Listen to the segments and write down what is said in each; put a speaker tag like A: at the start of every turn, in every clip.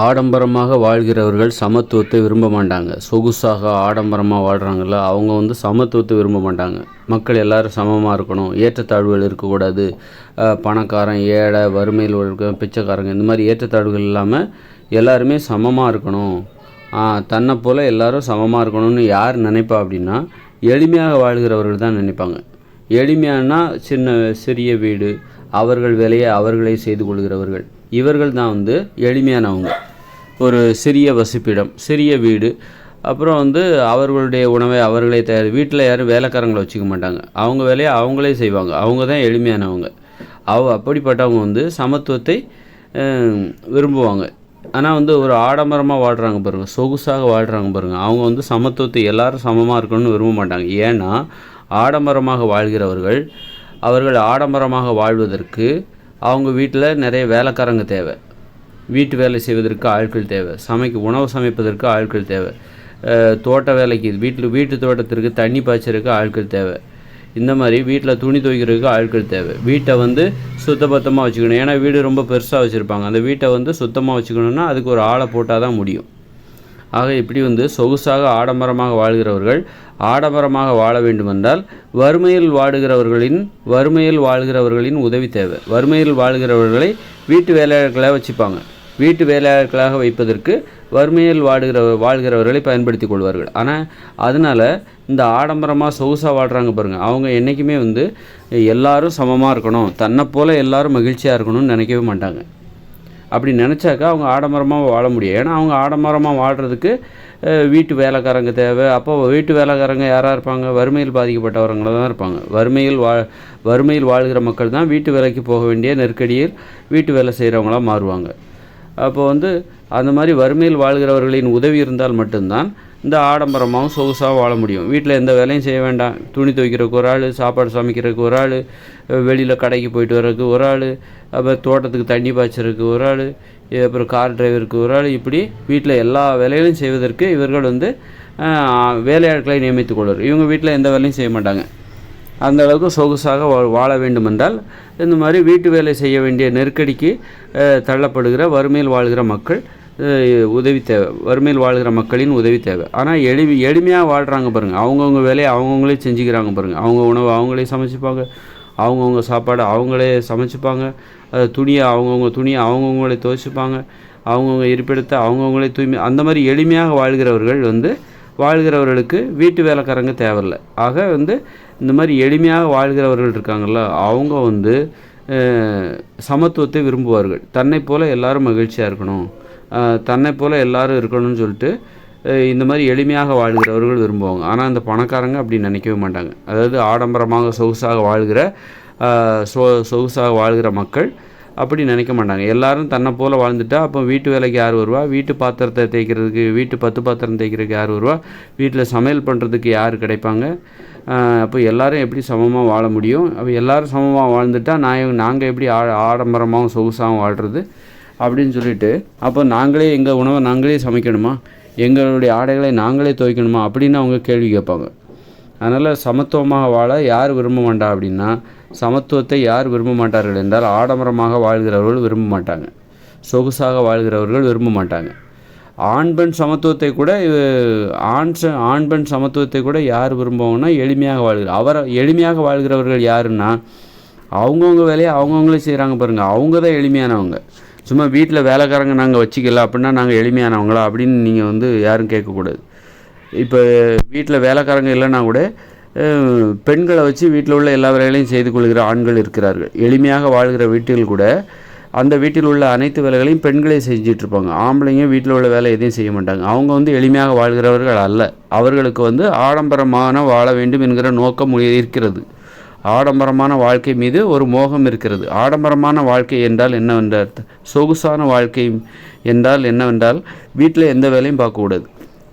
A: ஆடம்பரமாக வாழ்கிறவர்கள் சமத்துவத்தை விரும்ப மாட்டாங்க. சொகுசாக ஆடம்பரமாக வாழ்கிறாங்கல்ல அவங்க வந்து சமத்துவத்தை விரும்ப மாட்டாங்க. மக்கள் எல்லாரும் சமமாக இருக்கணும். ஏற்றத்தாழ்வுகள் இருக்கக்கூடாது. பணக்காரன் ஏழை வறுமையில் இருக்க பிச்சைக்காரங்க இந்த மாதிரி ஏற்றத்தாழ்வுகள் இல்லாமல் எல்லாருமே சமமாக இருக்கணும். தன்னை போல் எல்லாரும் சமமாக இருக்கணும்னு யார் நினைப்பா அப்படின்னா எளிமையாக வாழ்கிறவர்கள் தான் நினைப்பாங்க. எளிமையானா சின்ன சிறிய வீடு அவர்கள் வேலையை அவர்களே செய்து கொள்கிறவர்கள். இவர்கள் தான் வந்து எளிமையானவங்க. ஒரு சிறிய வசிப்பிடம் சிறிய வீடு. அப்புறம் வந்து அவர்களுடைய உணவை அவர்களே தயார் வீட்டில் யாரும் வேலைக்காரங்களை வச்சுக்க மாட்டாங்க. அவங்க வேலையை அவங்களே செய்வாங்க. அவங்க தான் எளிமையானவங்க. அவ அப்படிப்பட்டவங்க வந்து சமத்துவத்தை விரும்புவாங்க. ஆனால் வந்து ஒரு ஆடம்பரமாக வாழ்கிறாங்க பாருங்கள் சொகுசாக வாழ்கிறாங்க பாருங்கள் அவங்க வந்து சமத்துவத்தை எல்லாரும் சமமாக இருக்கணும்னு விரும்ப மாட்டாங்க. ஏன்னா ஆடம்பரமாக வாழ்கிறவர்கள் அவர்கள் ஆடம்பரமாக வாழ்வதற்கு அவங்க வீட்டில் நிறைய வேலைக்காரங்க தேவை. வீட்டு வேலை செய்வதற்கு ஆட்கள் தேவை. சமைக்க உணவு சமைப்பதற்கு ஆட்கள் தேவை. தோட்ட வேலைக்கு வீட்டில் வீட்டு தோட்டத்திற்கு தண்ணி பாய்ச்சறதுக்கு ஆட்கள் தேவை. இந்த மாதிரி வீட்டில் துணி துவைக்கிறதுக்கு ஆட்கள் தேவை. வீட்டை வந்து சுத்தபத்தமாக வச்சுக்கணும். ஏன்னா வீடு ரொம்ப பெருசாக வச்சுருப்பாங்க. அந்த வீட்டை வந்து சுத்தமாக வச்சுக்கணுன்னா அதுக்கு ஒரு ஆளை போட்டால் தான் முடியும். ஆக இப்படி வந்து சொகுசாக ஆடம்பரமாக வாழ்கிறவர்கள் ஆடம்பரமாக வாழ வேண்டுமென்றால் வறுமையில் வாடுகிறவர்களின் வறுமையில் வாழ்கிறவர்களின் உதவி தேவை. வறுமையில் வாழ்கிறவர்களை வீட்டு வேலையாளர்களாக வச்சுப்பாங்க. வீட்டு வேலையாளர்களாக வைப்பதற்கு வறுமையில் வாடுகிற வாழ்கிறவர்களை பயன்படுத்தி கொள்வார்கள். ஆனால் அதனால் இந்த ஆடம்பரமாக சொகுசாக வாழ்கிறாங்க பாருங்கள் அவங்க என்றைக்குமே வந்து எல்லாரும் சமமாக இருக்கணும். தன்னை போல் எல்லாரும் மகிழ்ச்சியாக இருக்கணும்னு நினைக்கவே மாட்டாங்க. அப்படி நினச்சாக்கா அவங்க ஆடம்பரமாக வாழ முடியும். ஏன்னா அவங்க ஆடம்பரமாக வாழ்கிறதுக்கு வீட்டு வேலைக்காரங்க தேவை. அப்போ வீட்டு வேலைக்காரங்க யாராக இருப்பாங்க? வறுமையில் பாதிக்கப்பட்டவர்களாக தான் இருப்பாங்க. வறுமையில் வா வறுமையில் வாழ்கிற மக்கள் தான் வீட்டு வேலைக்கு போக வேண்டிய நெருக்கடியில் வீட்டு வேலை செய்கிறவங்களாக மாறுவாங்க. அப்போ வந்து அந்த மாதிரி வறுமையில் வாழ்கிறவர்களின் உதவி இருந்தால் மட்டும்தான் இந்த ஆடம்பரமாகவும் சொகுசாக வாழ முடியும். வீட்டில் எந்த வேலையும் செய்ய வேண்டாம். துணி துவைக்கிறதுக்கு ஒரு ஆள் சாப்பாடு சமைக்கிறதுக்கு ஒரு ஆள் வெளியில் கடைக்கு போயிட்டு வர்றதுக்கு ஒரு ஆள் அப்புறம் தோட்டத்துக்கு தண்ணி பாய்ச்சறதுக்கு ஒரு ஆள் அப்புறம் கார் டிரைவருக்கு ஒரு ஆள் இப்படி வீட்டில் எல்லா வேலைகளையும் செய்வதற்கு இவர்கள் வந்து வேலையாட்களை நியமித்துக் கொள்வார். இவங்க வீட்டில் எந்த வேலையும் செய்ய மாட்டாங்க. அந்த அளவுக்கு சொகுசாக வா வாழ வேண்டுமென்றால் இந்த மாதிரி வீட்டு வேலை செய்ய வேண்டிய நெருக்கடிக்கு தள்ளப்படுகிற வறுமையில் வாழ்கிற மக்கள் உதவி தேவை. வறுமையில் வாழ்கிற மக்களின் உதவி தேவை. ஆனால் எளிமை எளிமையாக வாழ்கிறாங்க பாருங்கள் அவங்கவுங்க வேலையை அவங்கவுங்களே செஞ்சுக்கிறாங்க பாருங்கள் அவங்க உணவு அவங்களே சமைச்சுப்பாங்க. அவங்கவுங்க சாப்பாடு அவங்களே சமைச்சுப்பாங்க. துணியை அவங்கவுங்க துணியை அவங்கவுங்களே துவைச்சிப்பாங்க. அவங்கவுங்க இருப்பிடத்தை அவங்கவுங்களே தூய்மை அந்த மாதிரி எளிமையாக வாழ்கிறவர்கள் வந்து வாழ்கிறவர்களுக்கு வீட்டு வேலைக்காரங்க தேவையில்ல. ஆக வந்து இந்த மாதிரி எளிமையாக வாழ்கிறவர்கள் இருக்காங்கல்ல அவங்க வந்து சமத்துவத்தை விரும்புவார்கள். தன்னை போல எல்லாரும் மகிழ்ச்சியாக இருக்கணும். தன்னை போல் எல்லாரும் இருக்கணும்னு சொல்லிட்டு இந்த மாதிரி எளிமையாக வாழ்கிறவர்கள் விரும்புவாங்க. ஆனால் இந்த பணக்காரங்க அப்படி நினைக்கவே மாட்டாங்க. அதாவது ஆடம்பரமாக சொகுசாக வாழ்கிற சொ சொகுசாக வாழ்கிற மக்கள் அப்படி நினைக்க மாட்டாங்க. எல்லாரும் தன்னை போல் வாழ்ந்துட்டா அப்போ வீட்டு வேலைக்கு யார் வருவா? வீட்டு பாத்திரத்தை தேய்க்கிறதுக்கு வீட்டு பத்து பாத்திரம் தேய்க்கிறதுக்கு யார் வருவா? வீட்டில் சமையல் பண்ணுறதுக்கு யார் கிடைப்பாங்க? அப்போ எல்லாரும் எப்படி சமமாக வாழ முடியும்? அப்போ எல்லோரும் சமமாக வாழ்ந்துட்டா நான் நாங்கள் எப்படி ஆ ஆடம்பரமாகவும் சொகுசாகவும் வாழ்கிறது அப்படின்னு சொல்லிட்டு அப்போ நாங்களே எங்கள் உணவை நாங்களே சமைக்கணுமா? எங்களுடைய ஆடைகளை நாங்களே துவைக்கணுமா? அப்படின்னு அவங்க கேள்வி கேட்பாங்க. அதனால் சமத்துவமாக வாழ யார் விரும்ப மாட்டா அப்படின்னா சமத்துவத்தை யார் விரும்ப மாட்டார்கள் என்றால் ஆடம்பரமாக வாழ்கிறவர்கள் விரும்ப மாட்டாங்க. சொகுசாக வாழ்கிறவர்கள் விரும்ப மாட்டாங்க. ஆண் பெண் சமத்துவத்தை கூட ஆண் ஆண் பெண் சமத்துவத்தை கூட யார் விரும்புவாங்கன்னா எளிமையாக வாழ்கிற அவர் எளிமையாக வாழ்கிறவர்கள் யாருன்னா அவங்கவுங்க வேலையை அவங்கவுங்களே செய்கிறாங்க பாருங்கள் அவங்க தான் எளிமையானவங்க. சும்மா வீட்டில் வேலைக்காரங்க நாங்கள் வச்சுக்கல அப்படின்னா நாங்கள் எளிமையானவங்களா? அப்படின்னு நீங்கள் வந்து யாரும் கேட்கக்கூடாது. இப்போ வீட்டில் வேலைக்காரங்க இல்லைன்னா கூட பெண்களை வச்சு வீட்டில் உள்ள எல்லா வேலைகளையும் செய்து கொள்கிற ஆண்கள் இருக்கிறார்கள். எளிமையாக வாழ்கிற வீட்டில் கூட அந்த வீட்டில் உள்ள அனைத்து வேலைகளையும் பெண்களே செஞ்சுட்டு இருப்பாங்க. ஆம்பளைங்க வீட்டில் உள்ள வேலை எதையும் செய்ய மாட்டாங்க. அவங்க வந்து எளிமையாக வாழ்கிறவர்கள் அல்ல. அவர்களுக்கு வந்து ஆடம்பரமான வாழ வேண்டும் என்கிற நோக்கம் இருக்கிறது. ஆடம்பரமான வாழ்க்கை மீது ஒரு மோகம் இருக்கிறது. ஆடம்பரமான வாழ்க்கை என்றால் என்னவென்றால் சொகுசான வாழ்க்கை என்றால் என்னவென்றால் வீட்டில் எந்த வேலையும் பார்க்கக்கூடாது.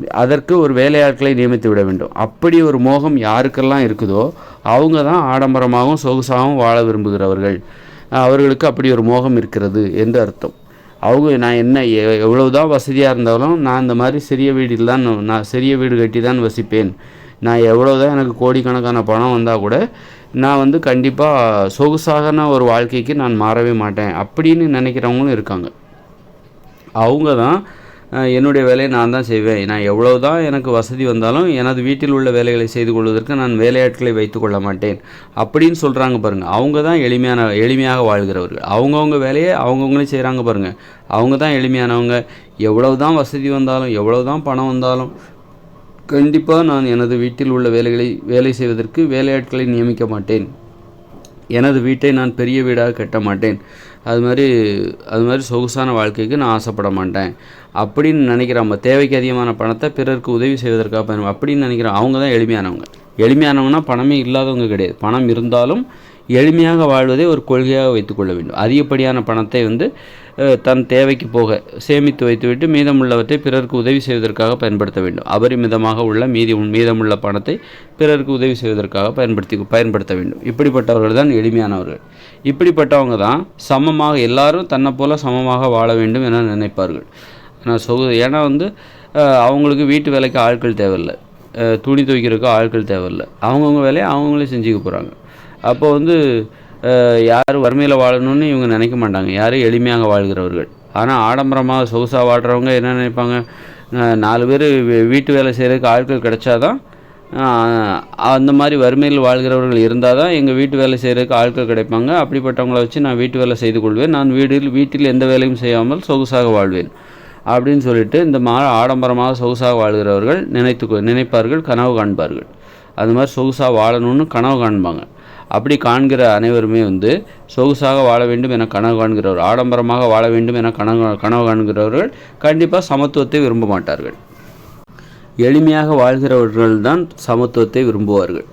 A: அதற்கு ஒரு வேலையாட்களை நியமித்து விட வேண்டும். அப்படி ஒரு மோகம் யாருக்கெல்லாம் இருக்குதோ அவங்க தான் ஆடம்பரமாகவும் சொகுசாகவும் வாழ விரும்புகிறவர்கள். அவர்களுக்கு அப்படி ஒரு மோகம் இருக்கிறது என்று அர்த்தம். அவங்க நான் என்ன எ- எவ்வளவுதான் வசதியாக இருந்தாலும் நான் இந்த மாதிரி சிறிய வீடில் தான் நான் நான் சிறிய வீடு கட்டி தான் வசிப்பேன். நான் எவ்வளோதான் எனக்கு கோடிக்கணக்கான பணம் வந்தால் கூட நான் வந்து கண்டிப்பாக சொகுசாகன ஒரு வாழ்க்கைக்கு நான் மாறவே மாட்டேன் அப்படின்னு நினைக்கிறவங்களும் இருக்காங்க. அவங்க தான் என்னுடைய வேலையை நான் தான் செய்வேன். நான் எவ்வளோ தான் எனக்கு வசதி வந்தாலும் எனது வீட்டில் உள்ள வேலைகளை செய்து கொள்வதற்கு நான் வேலையாட்களை வைத்து கொள்ள மாட்டேன் அப்படின்னு சொல்கிறாங்க பாருங்கள் அவங்க தான் எளிமையான எளிமையாக வாழ்கிறவர்கள். அவங்கவுங்க வேலையை அவங்கவுங்களே செய்கிறாங்க பாருங்கள் அவங்க தான் எளிமையானவங்க. எவ்வளவு தான் வசதி வந்தாலும் எவ்வளவு தான் பணம் வந்தாலும் கண்டிப்பாக நான் எனது வீட்டில் உள்ள வேலைகளை வேலை செய்வதற்கு வேலையாட்களை நியமிக்க மாட்டேன். எனது வீட்டை நான் பெரிய வீடாக கட்ட மாட்டேன். அது மாதிரி அது மாதிரி சொகுசான வாழ்க்கைக்கு நான் ஆசைப்பட மாட்டேன். அப்படின்னு நினைக்கிறாங்க தேவைக்கு அதிகமான பணத்தை பிறருக்கு உதவி செய்வதற்காக பயணம் அப்படின்னு நினைக்கிறேன் அவங்க தான் எளிமையானவங்க. எளிமையானவங்கன்னா பணமே இல்லாதவங்க கிடையாது. பணம் இருந்தாலும் எளிமையாக வாழ்வதை ஒரு கொள்கையாக வைத்துக்கொள்ள வேண்டும். அதிகப்படியான பணத்தை வந்து தன் தேவைக்கு போக சேமித்து வைத்துவிட்டு மீதமுள்ளவற்றை பிறருக்கு உதவி செய்வதற்காக பயன்படுத்த வேண்டும். அபரிமிதமாக உள்ள மீதி மீதமுள்ள பணத்தை பிறருக்கு உதவி செய்வதற்காக பயன்படுத்தி பயன்படுத்த வேண்டும். இப்படிப்பட்டவர்கள் தான் எளிமையானவர்கள். இப்படிப்பட்டவங்க தான் சமமாக எல்லாரும் தன்னை போல சமமாக வாழ வேண்டும் என நினைப்பார்கள். நான் சொகு ஏன்னா வந்து அவங்களுக்கு வீட்டு வேலைக்கு ஆட்கள் தேவையில்லை. துணி துவைக்கிறதுக்கு ஆட்கள் தேவையில்லை. அவங்கவுங்க வேலையை அவங்களே செஞ்சுக்க போகிறாங்க அப்போ வந்து யாரும் வறுமையில் வாழணும்னு இவங்க நினைக்க மாட்டாங்க. யாரும் எளிமையாக வாழ்கிறவர்கள். ஆனால் ஆடம்பரமாக சொகுசாக வாழ்கிறவங்க என்ன நினைப்பாங்க? நாலு பேர் வீட்டு வேலை செய்கிறதுக்கு ஆட்கள் கிடைச்சாதான் அந்த மாதிரி வறுமையில் வாழ்கிறவர்கள் இருந்தால் தான் எங்கள் வீட்டு வேலை செய்கிறதுக்கு ஆட்கள் கிடைப்பாங்க. அப்படிப்பட்டவங்கள வச்சு நான் வீட்டு வேலை செய்து கொள்வேன். நான் வீட்டில் வீட்டில் எந்த வேலையும் செய்யாமல் சொகுசாக வாழ்வேன். அப்படின்னு சொல்லிட்டு இந்த மா ஆடம்பரமாக சொகுசாக வாழ்கிறவர்கள் நினைத்து நினைப்பார்கள் கனவு காண்பார்கள். அது மாதிரி சொகுசாக வாழணும்னு கனவு காண்பாங்க. அப்படி காண்கிற அனைவருமே வந்து சொகுசாக வாழ வேண்டும் என கனவு காண்கிறவர் ஆடம்பரமாக வாழ வேண்டும் என கனவு கனவு காண்கிறவர்கள் கண்டிப்பாக சமத்துவத்தை விரும்ப மாட்டார்கள். எளிமையாக வாழ்கிறவர்கள் தான் சமத்துவத்தை விரும்புவார்கள்.